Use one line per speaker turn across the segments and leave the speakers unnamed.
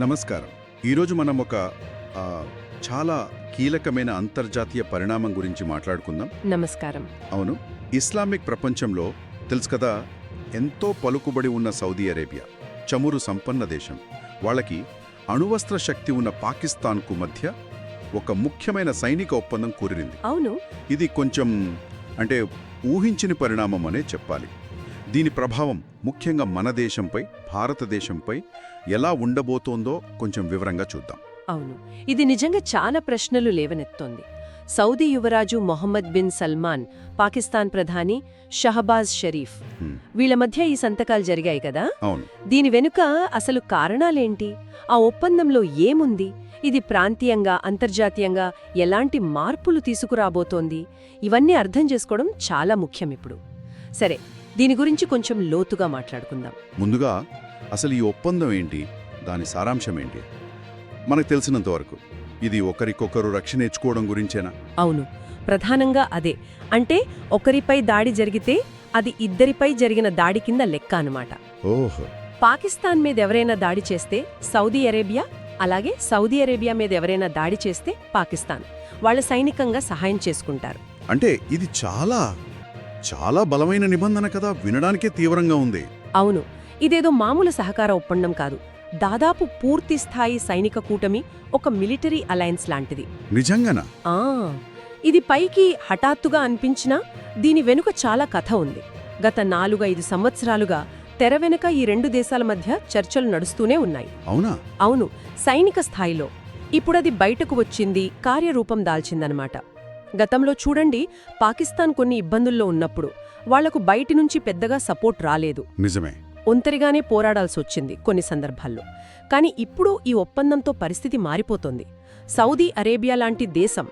నమస్కారం. ఈరోజు మనం ఒక చాలా కీలకమైన అంతర్జాతీయ పరిణామం గురించి మాట్లాడుకుందాం.
నమస్కారం.
అవును. ఇస్లామిక్ ప్రపంచంలో తెలుసు కదా ఎంతో పలుకుబడి ఉన్న సౌదీ అరేబియా చమురు సంపన్న దేశం. వాళ్ళకి అణువస్త్ర శక్తి ఉన్న పాకిస్తాన్కు మధ్య ఒక ముఖ్యమైన సైనిక ఒప్పందం కూరిరింది.
అవును.
ఇది కొంచెం అంటే ఊహించని పరిణామం అనే చెప్పాలి. దీని ప్రభావం ముఖ్యంగా మన దేశంపై భారతదేశంపై ఎలా ఉండబోతోందో కొంచెం వివరంగా చూద్దాం.
అవును. ఇది నిజంగా చాలా ప్రశ్నలు లేవనెత్తోంది. సౌదీ యువరాజు మొహమ్మద్ బిన్ సల్మాన్ పాకిస్తాన్ ప్రధాని షహబాజ్ షరీఫ్. వీళ్ళ మధ్య ఈ సంతకాలు జరిగాయి కదా?
అవును.
దీని వెనుక అసలు కారణాలేంటి? ఆ ఒప్పందంలో ఏముంది? ఇది ప్రాంతీయంగా అంతర్జాతీయంగా ఎలాంటి మార్పులు తీసుకురాబోతోంది? ఇవన్నీ అర్థం చేసుకోవడం చాలా ముఖ్యం ఇప్పుడు. సరే దీని గురించి కొంచెం లోతుగా మాట్లాడుకుందాం.
ముందుగా అసలు ఈ ఒప్పందం ఏంటి? దాని సారాంశం ఏంటి? మనకు తెలిసినంత వరకు ఇది ఒకరికొకరు రక్షణ ఇచ్చుకోవడం గురించేనా?
అవును. ప్రధానంగా అదే. అంటే ఒకరిపై దాడి జరిగితే అది ఇద్దరిపై జరిగిన దాడి కింద లెక్క అన్నమాట.
ఓహో.
పాకిస్తాన్ మీద ఎవరైనా దాడి చేస్తే సౌదీ అరేబియా అలాగే సౌదీ అరేబియా మీద ఎవరైనా దాడి చేస్తే పాకిస్తాన్. వాళ్ళ సైనికంగా సహాయం చేసుకుంటారు.
అంటే ఇది చాలా చాలా బలమైన నిబంధన కదా వినడానికే తీవ్రంగా ఉంది.
అవును ఇదేదో మామూలు సహకార ఒప్పందం కాదు. దాదాపు పూర్తి స్థాయి సైనిక కూటమి ఒక మిలిటరీ అలయన్స్ లాంటిది.
నిజంగానా?
ఆ ఇది పైకి హఠాత్తుగా అనిపించినా దీని వెనుక చాలా కథ ఉంది. గత నాలుగైదు సంవత్సరాలుగా తెర వెనుక ఈ రెండు దేశాల మధ్య చర్చలు నడుస్తూనే ఉన్నాయి.
అవునా?
అవును సైనిక స్థాయిలో. ఇప్పుడది బయటకు వచ్చింది కార్యరూపం దాల్చిందనమాట. గతంలో చూడండి పాకిస్తాన్ కొన్ని ఇబ్బందుల్లో ఉన్నప్పుడు వాళ్ళకు బయటి నుంచి పెద్దగా సపోర్ట్ రాలేదు.
నిజమే.
ఒంటరిగానే పోరాడాల్సొచ్చింది కొన్ని సందర్భాల్లో. కాని ఇప్పుడు ఈ ఒప్పందంతో పరిస్థితి మారిపోతోంది. సౌదీ అరేబియా లాంటి దేశం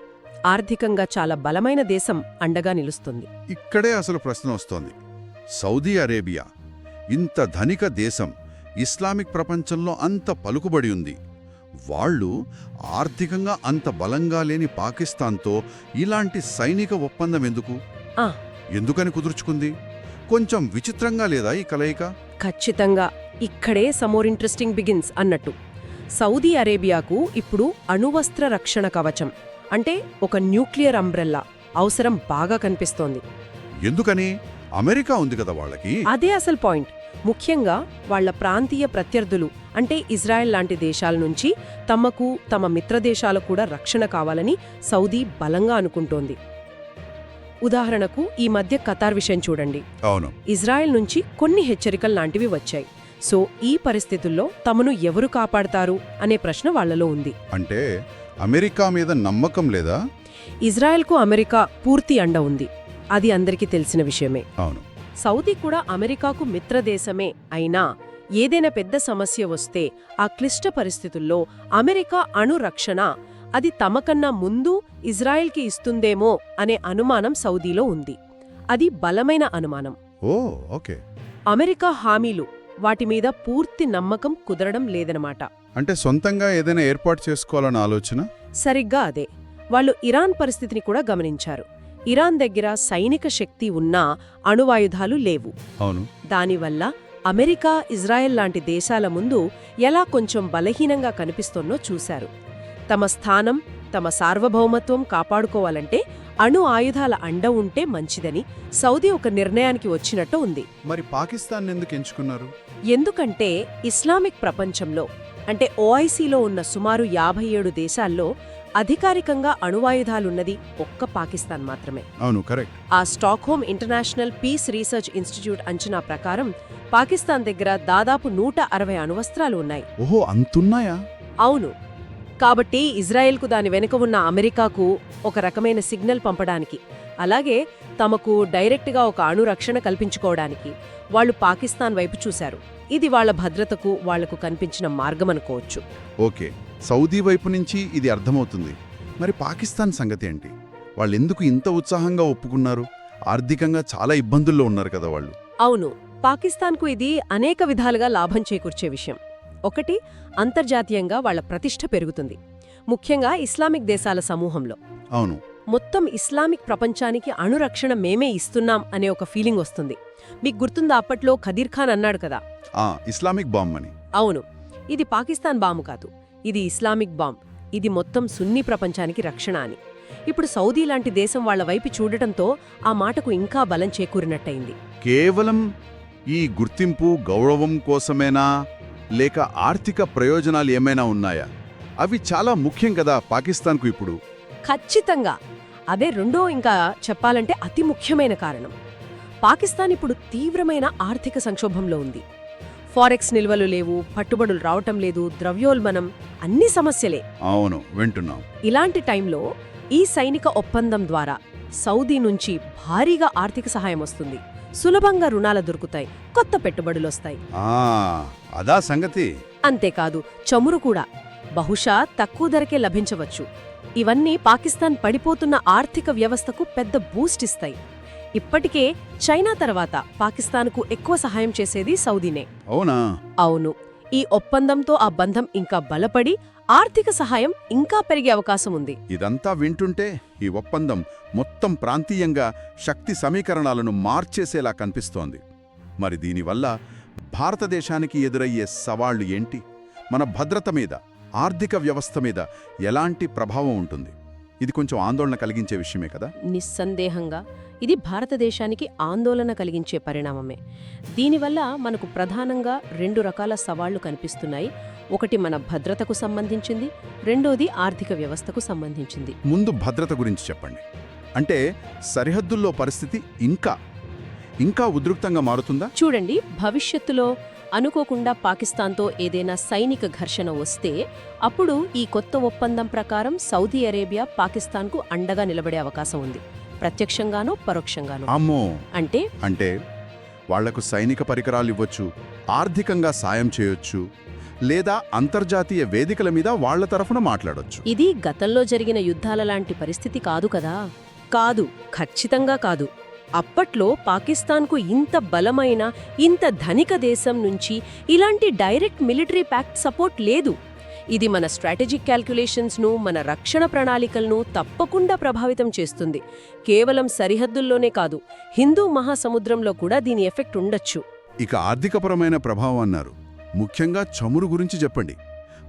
ఆర్థికంగా చాలా బలమైన దేశం అండగా నిలుస్తుంది.
ఇక్కడే అసలు ప్రశ్న వస్తోంది. సౌదీ అరేబియా ఇంత ధనిక దేశం ఇస్లామిక్ ప్రపంచంలో అంత పలుకుబడి ఉంది. వాళ్ళు ఆర్థికంగా అంత బలంగా లేని పాకిస్తాన్తో ఇలాంటి సైనిక ఒప్పందం ఎందుకు? ఎందుకని కుదుర్చుకుంది? కొంచెం విచిత్రంగా లేదా ఈ కలయిక?
ఖచ్చితంగా ఇక్కడే సమోర్ ఇంట్రెస్టింగ్ బిగిన్స్ అన్నట్టు. సౌదీ అరేబియాకు ఇప్పుడు అణువస్త్ర రక్షణ కవచం అంటే ఒక న్యూక్లియర్ అంబ్రెల్లా అవసరం బాగా కనిపిస్తోంది.
ఎందుకని? అమెరికా ఉంది కదా వాళ్ళకి.
అదే అసలు పాయింట్. ముఖ్యంగా వాళ్ళ ప్రాంతీయ ప్రత్యర్థులు అంటే ఇజ్రాయెల్ లాంటి దేశాల నుంచి తమకు తమ మిత్రదేశాలకు కూడా రక్షణ కావాలని సౌదీ బలంగా అనుకుంటోంది. ఉదాహరణకు ఈ మధ్య ఖతార్ విషయం చూడండి.
అవును.
ఇజ్రాయెల్ నుంచి కొన్ని హెచ్చరికలు లాంటివి వచ్చాయి. సో ఈ పరిస్థితుల్లో తమను ఎవరు కాపాడతారు అనే ప్రశ్న వాళ్ళలో ఉంది.
అంటే అమెరికా మీద నమ్మకం లేదా?
ఇజ్రాయెల్కు అమెరికా పూర్తి అండ ఉంది. అది అందరికీ తెలిసిన విషయమే.
అవును.
సౌదీ కూడా అమెరికాకు మిత్రదేశమే అయినా ఏదైనా పెద్ద సమస్య వస్తే ఆ క్లిష్ట పరిస్థితుల్లో అమెరికా అణు రక్షణ అది తమకన్నా ముందు ఇజ్రాయెల్కి ఇస్తుందేమో అనే అనుమానం సౌదీలో ఉంది. అది బలమైన అనుమానం.
ఓ ఓకే.
అమెరికా హామీలు వాటి మీద పూర్తి నమ్మకం కుదరడం లేదనమాట.
అంటే సొంతంగా ఏదైనా ఏర్పాటు చేసుకోవాలన్న ఆలోచన?
సరిగ్గా అదే. వాళ్ళు ఇరాన్ పరిస్థితిని కూడా గమనించారు. ఇరాన్ దగ్గర సైనిక శక్తి ఉన్నా అణువాయుధాలు లేవు.
అవును.
దానివల్ల అమెరికా ఇజ్రాయెల్ లాంటి దేశాల ముందు ఎలా కొంచెం బలహీనంగా కనిపిస్తోన్నో చూశారు. తమ స్థానం తమ సార్వభౌమత్వం కాపాడుకోవాలంటే అణు ఆయుధాల అండ ఉంటే మంచిదని సౌదీ ఒక నిర్ణయానికి వచ్చినట్టు ఉంది.
మరి పాకిస్తాన్ ఎందుకు ఎంచుకున్నారు?
ఎందుకంటే ఇస్లామిక్ ప్రపంచంలో అంటే ఓఐసీలో ఉన్న సుమారు యాభై ఏడు దేశాల్లో అధికారికంగా అణువాయుధాలున్నది ఒక్క పాకిస్తాన్ మాత్రమే.
అవును కరెక్ట్.
ఆ Stockholm International Peace Research Institute అంచనా ప్రకారం పాకిస్తాన్ దగ్గర దాదాపు నూట అరవై అణువస్త్రాలు ఉన్నాయి.
ఓహో అంతున్నాయా?
అవును. కాబట్టి ఇజ్రాయెల్కు దాని వెనుక ఉన్న అమెరికాకు ఒక రకమైన సిగ్నల్ పంపడానికి అలాగే తమకు డైరెక్ట్గా ఒక అణు రక్షణ కల్పించుకోవడానికి వాళ్ళు పాకిస్తాన్ వైపు చూశారు. ఇది వాళ్ళ భద్రతకు వాళ్ళకు కనిపించిన మార్గమనుకోవచ్చు
ఓకే. సౌదీ వైపు నుంచి ఇది అర్థమవుతుంది. మరి పాకిస్తాన్ సంగతి ఏంటి? వాళ్ళు ఎందుకు ఇంత ఉత్సాహంగా ఒప్పుకున్నారు? ఆర్థికంగా చాలా ఇబ్బందుల్లో ఉన్నారు కదా వాళ్ళు.
అవును. పాకిస్తాన్కు ఇది అనేక విధాలుగా లాభం చేకూర్చే విషయం. ఒకటి అంతర్జాతీయంగా వాళ్ళ ప్రతిష్ఠ పెరుగుతుంది. ముఖ్యంగా ఇస్లామిక్ దేశాల సమూహంలో.
అవును.
మొత్తం ఇస్లామిక్ ప్రపంచానికి అణురక్షణ మేమే ఇస్తున్నాం అనే ఒక ఫీలింగ్ వస్తుంది. మీకు గుర్తుందా అప్పట్లో ఖదీర్ ఖాన్ అన్నాడు కదా?
ఆ ఇస్లామిక్ బాంబ్ అని.
అవును. ఇది పాకిస్తాన్ బాంబు కాదు. ఇది ఇస్లామిక్ బాంబ్. ఇది మొత్తం సున్నీ ప్రపంచానికి రక్షణ అని. ఇప్పుడు సౌదీ లాంటి దేశం వాళ్ళ వైపు చూడటంతో ఆ మాటకు ఇంకా బలం చేకూరినట్టయింది.
కేవలం ఈ గుర్తింపు గౌరవం కోసమేనా? లేక ఆర్థిక ప్రయోజనాలు ఏమైనా ఉన్నాయా? అవి చాలా ముఖ్యం కదా పాకిస్తాన్కు ఇప్పుడు.
ఖచ్చితంగా. అదే రెండో ఇంకా చెప్పాలంటే అతి ముఖ్యమైన కారణం. పాకిస్తాన్ ఇప్పుడు తీవ్రమైన ఆర్థిక సంక్షోభంలో ఉంది. ఫారెక్స్ నిల్వలు లేవు పట్టుబడులు రావటం లేదు ద్రవ్యోల్బణం అన్ని సమస్యలే.
అవును వింటున్నాం.
ఇలాంటి టైంలో ఈ సైనిక ఒప్పందం ద్వారా సౌదీ నుంచి భారీగా ఆర్థిక సహాయం వస్తుంది. సులభంగా రుణాలు దొరుకుతాయి కొత్త పెట్టుబడులొస్తాయి
అదా సంగతి.
అంతేకాదు చమురు కూడా. బహుశా తక్కువ ధరకే లభించవచ్చు. ఇవన్నీ పాకిస్తాన్ పడిపోతున్న ఆర్థిక వ్యవస్థకు పెద్ద బూస్ట్ ఇస్తాయి. ఇప్పటికే చైనా తర్వాత పాకిస్తాన్కు ఎక్కువ సహాయం చేసేది సౌదీనే.
అవునా?
అవును. ఈ ఒప్పందంతో ఆ బంధం ఇంకా బలపడి ఆర్థిక సహాయం ఇంకా పెరిగే అవకాశం ఉంది.
ఇదంతా వింటుంటే ఈ ఒప్పందం మొత్తం ప్రాంతీయంగా శక్తి సమీకరణాలను మార్చేసేలా కనిపిస్తోంది. మరి దీనివల్ల భారతదేశానికి ఎదురయ్యే సవాళ్ళు ఏంటి? మన భద్రత మీద ఆర్థిక వ్యవస్థ మీద ఎలాంటి ప్రభావం ఉంటుంది? ఇది కొంచెం ఆందోళన కలిగించే విషయమే కదా?
నిస్సందేహంగా ఇది భారతదేశానికి ఆందోళన కలిగించే పరిణామమే. దీనివల్ల మనకు ప్రధానంగా రెండు రకాల సవాళ్ళు కనిపిస్తున్నాయి. ఒకటి మన భద్రతకు సంబంధించింది రెండోది ఆర్థిక వ్యవస్థకు సంబంధించింది.
ముందు భద్రత గురించి చెప్పండి. అంటే సరిహద్దుల్లో పరిస్థితి ఇంకా ఇంకా ఉద్రిక్తంగా మారుతుందా?
చూడండి భవిష్యత్తులో అనుకోకుండా పాకిస్తాన్తో ఏదైనా సైనిక ఘర్షణ వస్తే అప్పుడు ఈ కొత్త ఒప్పందం ప్రకారం సౌదీ అరేబియా పాకిస్తాన్కు అండగా నిలబడే అవకాశం ఉంది. ప్రత్యక్షంగానో పరోక్షంగానో.
అమ్మో!
అంటే?
అంటే వాళ్ళకు సైనిక పరికరాలు ఇవ్వచ్చు ఆర్థికంగా సాయం చేయొచ్చు లేదా అంతర్జాతీయ వేదికల మీద వాళ్ళ తరఫున మాట్లాడొచ్చు.
ఇది గతంలో జరిగిన యుద్ధాల లాంటి పరిస్థితి కాదు కదా? కాదు ఖచ్చితంగా కాదు. అప్పట్లో పాకిస్తాన్కు ఇంత బలమైన ఇంత ధనిక దేశం నుంచి ఇలాంటి డైరెక్ట్ మిలిటరీ ప్యాక్ట్ సపోర్ట్ లేదు. ఇది మన స్ట్రాటజిక్ క్యాల్కులేషన్స్ను మన రక్షణ ప్రణాళికలను తప్పకుండా ప్రభావితం చేస్తుంది. కేవలం సరిహద్దుల్లోనే కాదు హిందూ మహాసముద్రంలో కూడా దీని ఎఫెక్ట్ ఉండొచ్చు.
ఇక ఆర్థికపరమైన ప్రభావం అన్నారు. ముఖ్యంగా చమురు గురించి చెప్పండి.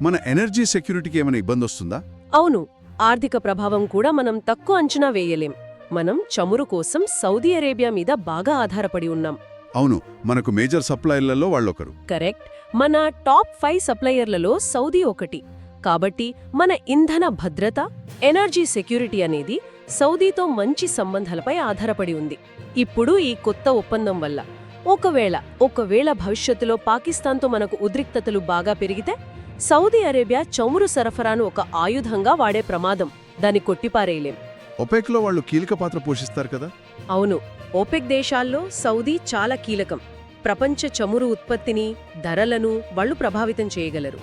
మన ఎనర్జీ సెక్యూరిటీకి ఏమైనా ఇబ్బంది వస్తుందా
అవును ఆర్థిక ప్రభావం కూడా మనం తక్కువ అంచనా వేయలేం. మనం చమురు కోసం సౌదీ అరేబియా మీద బాగా ఆధారపడి ఉన్నాం.
అవును మనకు మేజర్ సప్లైర్లలో వాళ్ళొకరు.
కరెక్ట్. మన టాప్ ఫైవ్ సప్లయర్లలో సౌదీ ఒకటి. కాబట్టి మన ఇంధన భద్రత ఎనర్జీ సెక్యూరిటీ అనేది సౌదీతో మంచి సంబంధాలపై ఆధారపడి ఉంది. ఇప్పుడు ఈ కొత్త ఒప్పందం వల్ల. ఒకవేళ ఒకవేళ భవిష్యత్తులో పాకిస్తాన్తో మనకు ఉద్రిక్తతలు బాగా పెరిగితే సౌదీ అరేబియా చమురు సరఫరాను ఒక ఆయుధంగా వాడే ప్రమాదం. దాన్ని కొట్టిపారేయలేం.
ఒపెక్లో వాళ్ళు కీలక పాత్ర పోషిస్తారు కదా?
అవును. ఓపెక్ దేశాల్లో సౌదీ చాలా కీలకం. ప్రపంచ చమురు ఉత్పత్తిని ధరలను వాళ్ళు ప్రభావితం చేయగలరు.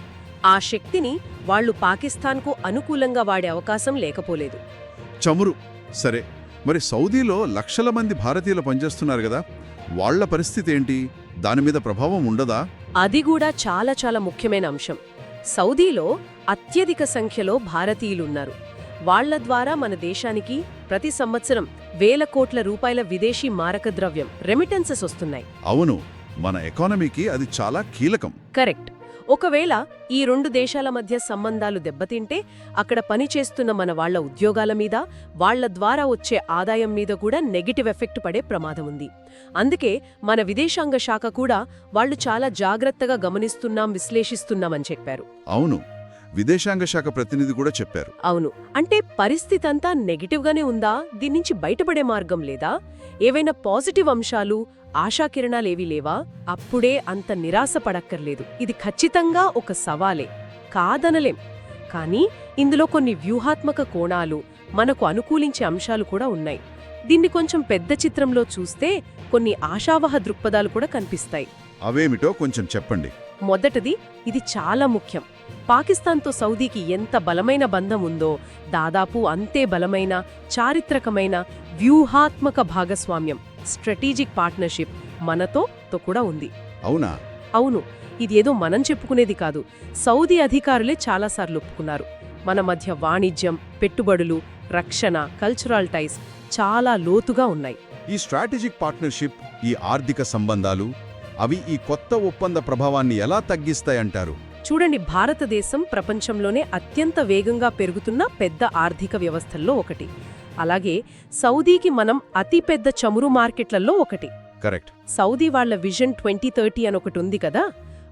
ఆ శక్తిని వాళ్ళు పాకిస్తాన్కు అనుకూలంగా వాడే అవకాశం లేకపోలేదు.
చమురు. సరే. మరి సౌదీలో లక్షల మంది భారతీయులు పనిచేస్తున్నారు కదా? వాళ్ళ పరిస్థితి ఏంటి? దాని మీద ప్రభావం ఉండదా?
అది కూడా చాలా చాలా ముఖ్యమైన అంశం. సౌదీలో అత్యధిక సంఖ్యలో భారతీయులున్నారు. వాళ్ళ ద్వారా మన దేశానికి ప్రతి సంవత్సరం వేల కోట్ల రూపాయల విదేశీ మారక ద్రవ్యం రెమిటెన్సెస్ వస్తున్నాయి.
అవును మన ఎకానమీకి అది చాలా కీలకం.
కరెక్ట్ ఒకవేళ ఈ రెండు దేశాల మధ్య సంబంధాలు దెబ్బతింటే అక్కడ పనిచేస్తున్న మన వాళ్ళ ఉద్యోగాల మీద వాళ్ళ ద్వారా వచ్చే ఆదాయం మీద కూడా నెగిటివ్ ఎఫెక్ట్ పడే ప్రమాదం ఉంది. అందుకే మన విదేశాంగ శాఖ కూడా వాళ్ళు చాలా జాగ్రత్తగా గమనిస్తున్నాం విశ్లేషిస్తున్నామని చెప్పారు.
అవును. విదేశాంగ శాఖ ప్రతినిధి కూడా చెప్పారు.
అవును. అంటే పరిస్థితంతా నెగిటివ్గానే ఉందా? దీని నుంచి బయటపడే మార్గం లేదా? ఏవైనా పాజిటివ్ అంశాలు ఆశాకిరణాలేవీ లేవా? అప్పుడే అంత నిరాశ పడక్కర్లేదు. ఇది ఖచ్చితంగా ఒక సవాలే. కాదనలేం. కానీ ఇందులో కొన్ని వ్యూహాత్మక కోణాలు మనకు అనుకూలించే అంశాలు కూడా ఉన్నాయి. దీన్ని కొంచెం పెద్ద చిత్రంలో చూస్తే కొన్ని ఆశావహ దృక్పథాలు కూడా కనిపిస్తాయి.
అవేమిటో కొంచెం చెప్పండి.
మొదటిది ఇది చాలా ముఖ్యం. పాకిస్తాన్తో సౌదీకి ఎంత బలమైన బంధం ఉందో దాదాపు అంతే బలమైన చారిత్రకమైన వ్యూహాత్మక భాగస్వామ్యం స్ట్రాటజిక్ పార్ట్నర్షిప్ మనతో తో కూడా ఉంది.
అవునా?
అవును ఇది ఏదో మనం చెప్పుకునేది కాదు. సౌదీ అధికారులే చాలాసార్లు ఒప్పుకున్నారు. మన మధ్య వాణిజ్యం పెట్టుబడులు రక్షణ కల్చరల్ టైస్ చాలా లోతుగా ఉన్నాయి.
ఈ స్ట్రాటజిక్ పార్ట్నర్షిప్ ఈ ఆర్థిక సంబంధాలు అవి ఈ కొత్త ఒప్పంద ప్రభావాన్ని ఎలా తగ్గిస్తాయంటారు?
చూడండి భారతదేశం ప్రపంచంలోనే అత్యంత వేగంగా పెరుగుతున్న పెద్ద ఆర్థిక వ్యవస్థల్లో ఒకటి. అలాగే సౌదీకి మనం అతిపెద్ద చమురు మార్కెట్లలో ఒకటి.
కరెక్ట్.
సౌదీ వాళ్ళ విజన్ ట్వంటీ థర్టీ అని ఒకటి ఉంది కదా?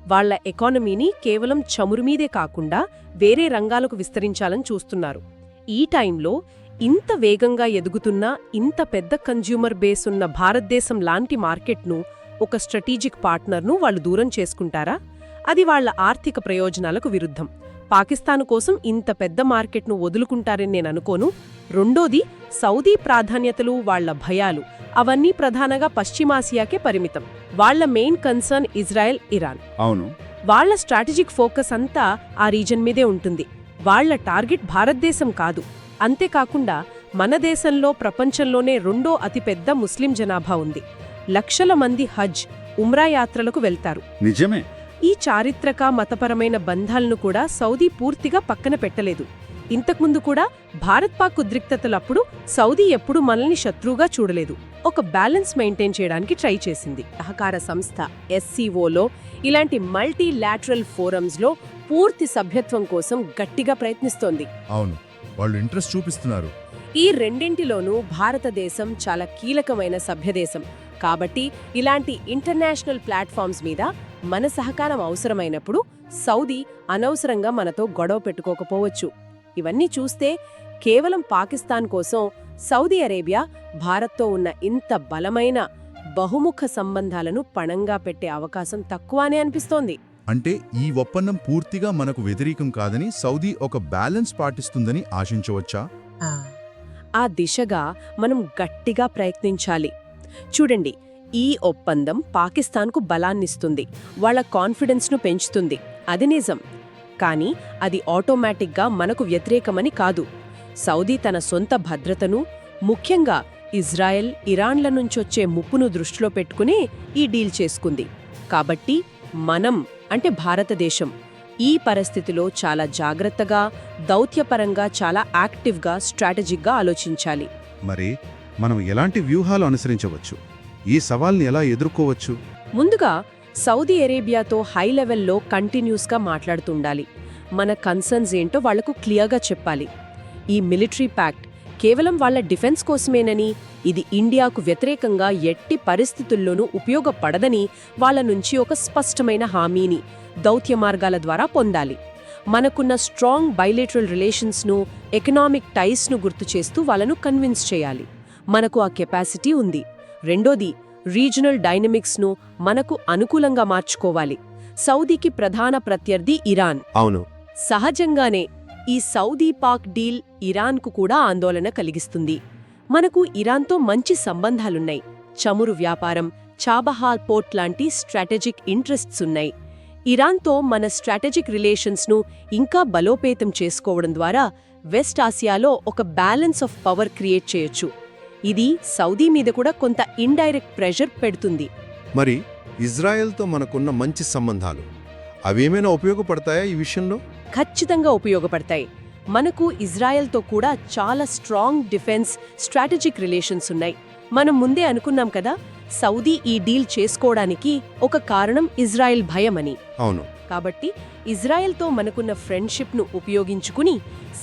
వాళ్ళ ఎకానమీని కేవలం చమురు మీదే కాకుండా వేరే రంగాలకు విస్తరించాలని చూస్తున్నారు. ఈ టైంలో ఇంత వేగంగా ఎదుగుతున్న ఇంత పెద్ద కన్జ్యూమర్ బేస్ ఉన్న భారతదేశం లాంటి మార్కెట్ను ఒక స్ట్రాటజిక్ పార్ట్నర్ను వాళ్ళు దూరం చేసుకుంటారా? అది వాళ్ళ ఆర్థిక ప్రయోజనాలకు విరుద్ధం. పాకిస్తాన్ కోసం ఇంత పెద్ద మార్కెట్ను వదులుకుంటారని నేను అనుకోను. రెండోది సౌదీ ప్రాధాన్యతలు వాళ్ళ భయాలు. అవన్నీ ప్రధానంగా పశ్చిమాసియాకే పరిమితం. వాళ్ళ మెయిన్ కన్సర్న్ ఇజ్రాయెల్ ఇరాన్.
అవును.
వాళ్ళ స్ట్రాటజిక్ ఫోకస్ అంతా ఆ రీజన్ మీదే ఉంటుంది. వాళ్ళ టార్గెట్ భారతదేశం కాదు. అంతేకాకుండా మన దేశంలో ప్రపంచంలోనే రెండో అతిపెద్ద ముస్లిం జనాభా ఉంది. లక్షల మంది హజ్ ఉమ్రా యాత్రలకు వెళ్తారు.
నిజమే.
ఈ చారిత్రక మతపరమైన బంధాలను కూడా సౌదీ పూర్తిగా పక్కన పెట్టలేదు. ఇంతకుముందు కూడా భారత్ పాక్ ఉద్రిక్తతలప్పుడు సౌదీ ఎప్పుడూ మనల్ని శత్రువుగా చూడలేదు. ఒక బ్యాలెన్స్ మెయింటైన్ చేయడానికి ట్రై చేసింది. సహకార సంస్థ ఎస్సీఓలో ఇలాంటి మల్టీ లాటరల్ ఫోరమ్స్లో పూర్తి సభ్యత్వం కోసం గట్టిగా ప్రయత్నిస్తోంది.
అవును వాళ్ళు ఇంట్రెస్ట్ చూపిస్తున్నారు.
ఈ రెండింటిలోనూ భారతదేశం చాలా కీలకమైన సభ్యదేశం. కాబట్టి ఇలాంటి ఇంటర్నేషనల్ ప్లాట్ఫామ్స్ మీద మన సహకారం అవసరమైనప్పుడు సౌదీ అనవసరంగా మనతో గొడవ పెట్టుకోకపోవచ్చు. ఇవన్నీ చూస్తే కేవలం పాకిస్తాన్ కోసం సౌదీ అరేబియా భారత్తో ఉన్న ఇంత బలమైన బహుముఖ సంబంధాలను పణంగా పెట్టే అవకాశం తక్కువనే అనిపిస్తోంది.
అంటే ఈ ఒప్పందం పూర్తిగా మనకు వ్యతిరేకం కాదని సౌదీ ఒక బ్యాలెన్స్ పాటిస్తుందని ఆశించవచ్చా?
ఆ దిశగా మనం గట్టిగా ప్రయత్నించాలి. చూడండి ఈ ఒప్పందం పాకిస్తాన్కు బలాన్నిస్తుంది వాళ్ళ కాన్ఫిడెన్స్ను పెంచుతుంది అది నిజం. కానీ అది ఆటోమేటిక్గా మనకు వ్యతిరేకమని కాదు. సౌదీ తన సొంత భద్రతను ముఖ్యంగా ఇజ్రాయెల్ ఇరాన్ల నుంచొచ్చే ముప్పును దృష్టిలో పెట్టుకుని ఈ డీల్ చేసుకుంది. కాబట్టి మనం అంటే భారతదేశం ఈ పరిస్థితిలో చాలా జాగ్రత్తగా దౌత్యపరంగా చాలా యాక్టివ్గా స్ట్రాటజిక్గా ఆలోచించాలి.
మరి మనం ఎలాంటి వ్యూహాలు అనుసరించవచ్చు? ఈ సవాల్ని ఎలా ఎదుర్కోవచ్చు?
ముందుగా సౌదీ అరేబియాతో హై లెవెల్లో కంటిన్యూస్గా మాట్లాడుతుండాలి. మన కన్సర్న్స్ ఏంటో వాళ్ళకు క్లియర్గా చెప్పాలి. ఈ మిలిటరీ ప్యాక్ట్ కేవలం వాళ్ళ డిఫెన్స్ కోసమేనని ఇది ఇండియాకు వ్యతిరేకంగా ఎట్టి పరిస్థితుల్లోనూ ఉపయోగపడదని వాళ్ళ నుంచి ఒక స్పష్టమైన హామీని దౌత్య మార్గాల ద్వారా పొందాలి. మనకున్న స్ట్రాంగ్ బైలేటరల్ రిలేషన్స్ను ఎకనామిక్ టైస్ను గుర్తు చేస్తూ వాళ్ళను కన్విన్స్ చేయాలి. మనకు ఆ కెపాసిటీ ఉంది. రెండోది రీజనల్ డైనమిక్స్ను మనకు అనుకూలంగా మార్చుకోవాలి. సౌదీకి ప్రధాన ప్రత్యర్థి ఇరాన్.
అవును.
సహజంగానే ఈ సౌదీ పాక్ డీల్ ఇరాన్కు కూడా ఆందోళన కలిగిస్తుంది. మనకు ఇరాన్తో మంచి సంబంధాలున్నాయి. చమురు వ్యాపారం చాబహార్ పోర్ట్ లాంటి స్ట్రాటజిక్ ఇంట్రెస్ట్స్ ఉన్నాయి. ఇరాన్తో మన స్ట్రాటజిక్ రిలేషన్స్ను ఇంకా బలోపేతం చేసుకోవడం ద్వారా వెస్ట్ ఆసియాలో ఒక బ్యాలెన్స్ ఆఫ్ పవర్ క్రియేట్ చేయొచ్చు. ఇది సౌదీ మీద కూడా కొంత ఇండైరెక్ట్ ప్రెషర్ పెడుతుంది.
మరి ఇజ్రాయెల్తో మనకున్న మంచి సంబంధాలు అవేమైనా ఉపయోగపడతాయా ఈ విషయంలో?
ఖచ్చితంగా ఉపయోగపడతాయి. మనకు ఇజ్రాయెల్తో కూడా చాలా స్ట్రాంగ్ డిఫెన్స్ స్ట్రాటజిక్ రిలేషన్స్ ఉన్నాయి. మనం ముందే అనుకున్నాం కదా సౌదీ ఈ డీల్ చేసుకోవడానికి ఒక కారణం ఇజ్రాయెల్ భయమని.
అవును.
కాబట్టి ఇజ్రాయెల్తో మనకున్న ఫ్రెండ్షిప్ను ఉపయోగించుకుని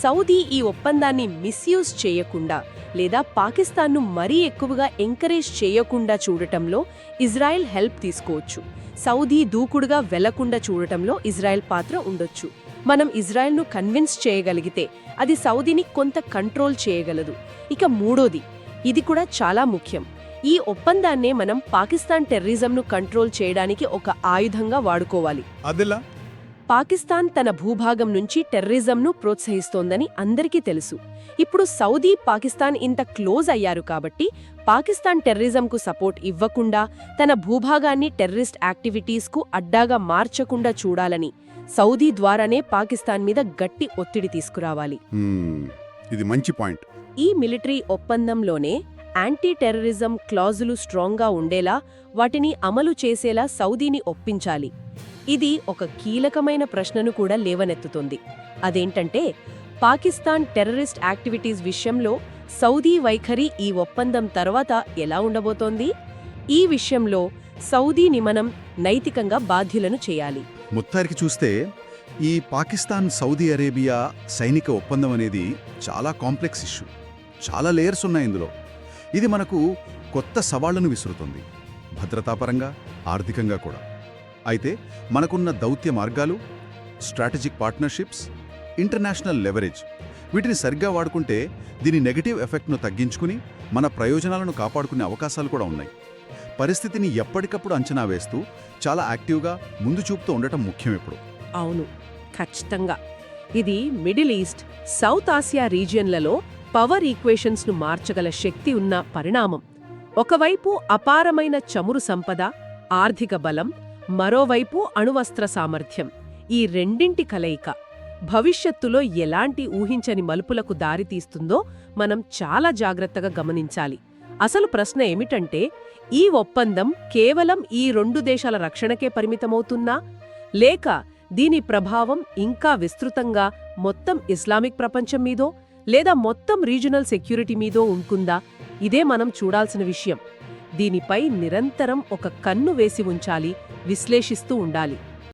సౌదీ ఈ ఒప్పందాన్ని మిస్యూజ్ చేయకుండా లేదా పాకిస్తాన్ను మరీ ఎక్కువగా ఎంకరేజ్ చేయకుండా చూడటంలో ఇజ్రాయెల్ హెల్ప్ తీసుకోవచ్చు. సౌదీ దూకుడుగా వెళ్ళకుండా చూడటంలో ఇజ్రాయెల్ పాత్ర ఉండొచ్చు. మనం ఇజ్రాయెల్ను కన్విన్స్ చేయగలిగితే అది సౌదీని కొంత కంట్రోల్ చేయగలదు. ఇక మూడోది ఇది కూడా చాలా ముఖ్యం. ఈ ఒప్పందాన్నే మనం పాకిస్తాన్ టెర్రరిజంను కంట్రోల్ చేయడానికి ఒక ఆయుధంగా వాడుకోవాలి.
అదిలా?
పాకిస్తాన్ తన భూభాగం నుంచి టెర్రరిజంను ప్రోత్సహిస్తోందని అందరికీ తెలుసు. ఇప్పుడు సౌదీ పాకిస్తాన్ ఇంత క్లోజ్ అయ్యారు కాబట్టి పాకిస్తాన్ టెర్రరిజంకు సపోర్ట్ ఇవ్వకుండా తన భూభాగాన్ని టెర్రరిస్ట్ యాక్టివిటీస్కు అడ్డాగా మార్చకుండా చూడాలని సౌదీ ద్వారానే పాకిస్తాన్ మీద గట్టి ఒత్తిడి తీసుకురావాలి.
ఇది మంచి పాయింట్.
ఈ మిలిటరీ ఒప్పందంలోనే యాంటీ టెర్రరిజం క్లాజులు స్ట్రాంగ్గా ఉండేలా వాటిని అమలు చేసేలా సౌదీని ఒప్పించాలి. ఇది ఒక కీలకమైన ప్రశ్నను కూడా లేవనెత్తుతుంది. అదేంటంటే పాకిస్తాన్ టెర్రరిస్ట్ యాక్టివిటీస్ విషయంలో సౌదీ వైఖరి ఈ ఒప్పందం తర్వాత ఎలా ఉండబోతోంది? ఈ విషయంలో సౌదీని మనం నైతికంగా బాధ్యులను చేయాలి.
మొత్తానికి చూస్తే ఈ పాకిస్తాన్ సౌదీ అరేబియా సైనిక ఒప్పందం అనేది చాలా కాంప్లెక్స్ ఇష్యూ. చాలా లేయర్స్ ఉన్నాయి ఇందులో. ఇది మనకు కొత్త సవాళ్ళను విసురుతుంది. భద్రతాపరంగా ఆర్థికంగా కూడా. అయితే మనకున్న దౌత్య మార్గాలు స్ట్రాటజిక్ పార్ట్నర్షిప్స్ ఇంటర్నేషనల్ లెవరేజ్ వీటిని సరిగ్గా వాడుకుంటే దీని నెగటివ్ ఎఫెక్ట్ను తగ్గించుకుని మన ప్రయోజనాలను కాపాడుకునే అవకాశాలు కూడా ఉన్నాయి. పరిస్థితిని ఎప్పటికప్పుడు అంచనా వేస్తూ చాలా యాక్టివ్గా ముందు చూపుతూ ఉండటం ముఖ్యం ఇప్పుడు.
అవును. ఖచ్చితంగా. ఇది మిడిల్ ఈస్ట్ సౌత్ ఆసియా రీజియన్లలో పవర్ ఈక్వేషన్స్ను మార్చగల శక్తి ఉన్న పరిణామం. ఒకవైపు అపారమైన చమురు సంపద ఆర్థిక బలం మరోవైపు అణువస్త్ర సామర్థ్యం. ఈ రెండింటి కలయిక. భవిష్యత్తులో ఎలాంటి ఊహించని మలుపులకు దారితీస్తుందో మనం చాలా జాగ్రత్తగా గమనించాలి. అసలు ప్రశ్న ఏమిటంటే ఈ ఒప్పందం కేవలం ఈ రెండు దేశాల రక్షణకే పరిమితమవుతుందా? లేక దీని ప్రభావం ఇంకా విస్తృతంగా మొత్తం ఇస్లామిక్ ప్రపంచం మీదో? లేదా మొత్తం రీజనల్ సెక్యూరిటీ మీదో ఉంటుందా? ఇదే మనం చూడాల్సిన విషయం. దీనిపై నిరంతరం ఒక కన్ను వేసి ఉంచాలి విశ్లేషిస్తూ ఉండాలి.